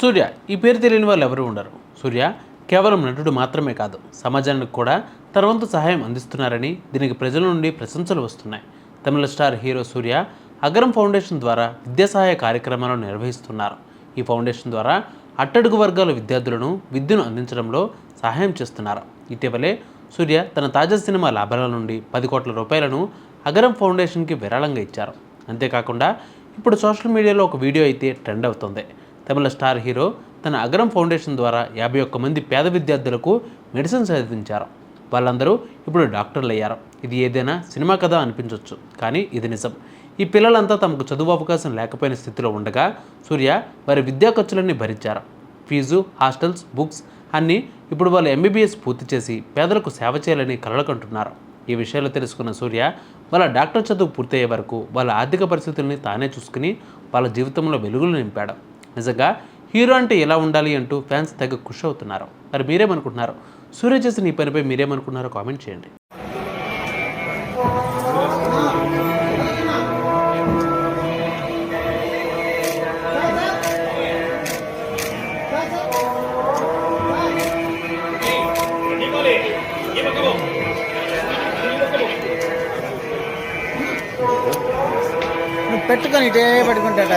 సూర్య ఈ పేరు తెలియని వాళ్ళు ఎవరు ఉండరు. సూర్య కేవలం నటుడు మాత్రమే కాదు సమాజానికి కూడా తన వంతు సహాయం అందిస్తున్నారని దీనికి ప్రజల నుండి ప్రశంసలు వస్తున్నాయి. తమిళ star hero Suriya Agaram foundation ద్వారా విద్యా సహాయ కార్యక్రమాలను నిర్వహిస్తున్నారు. ఈ ఫౌండేషన్ ద్వారా అట్టడుగు వర్గాల విద్యార్థులను విద్యను అందించడంలో సహాయం చేస్తున్నారు. ఇటీవలే సూర్య తన తాజా సినిమా లాభాల నుండి పది కోట్ల రూపాయలను అగరం ఫౌండేషన్కి విరాళంగా ఇచ్చారు. అంతేకాకుండా ఇప్పుడు సోషల్ మీడియాలో ఒక వీడియో అయితే ట్రెండ్ అవుతుంది. తమిళ స్టార్ హీరో తన అగ్రం ఫౌండేషన్ ద్వారా యాభై ఒక్క మంది పేద విద్యార్థులకు మెడిసిన్స్ అందించారు వాళ్ళందరూ ఇప్పుడు డాక్టర్లు అయ్యారు. ఇది ఏదైనా సినిమా కథ అనిపించవచ్చు కానీ ఇది నిజం. ఈ పిల్లలంతా తమకు చదువు అవకాశం లేకపోయిన స్థితిలో ఉండగా సూర్య వారి విద్యా ఖర్చులన్నీ భరించారు. ఫీజు హాస్టల్స్ బుక్స్ అన్నీ ఇప్పుడు వాళ్ళు ఎంబీబీఎస్ పూర్తి చేసి పేదలకు సేవ చేయాలని కలలుకంటున్నారు. ఈ విషయాలు తెలుసుకున్న సూర్య వాళ్ళ డాక్టర్ చదువు పూర్తయ్యే వరకు వాళ్ళ ఆర్థిక పరిస్థితుల్ని తానే చూసుకుని వాళ్ళ జీవితంలో వెలుగులు నింపాడు. నిజంగా హీరో అంటే ఎలా ఉండాలి అంటూ ఫ్యాన్స్ తెగ ఖుషి అవుతున్నారు. మరి మీరేమనుకుంటున్నారు? సూర్య చేసిన ఈ పనిపై మీరేమనుకుంటున్నారో కామెంట్ చేయండి. నువ్వు పెట్టుకొని ఇటే పట్టుకుంటాడా?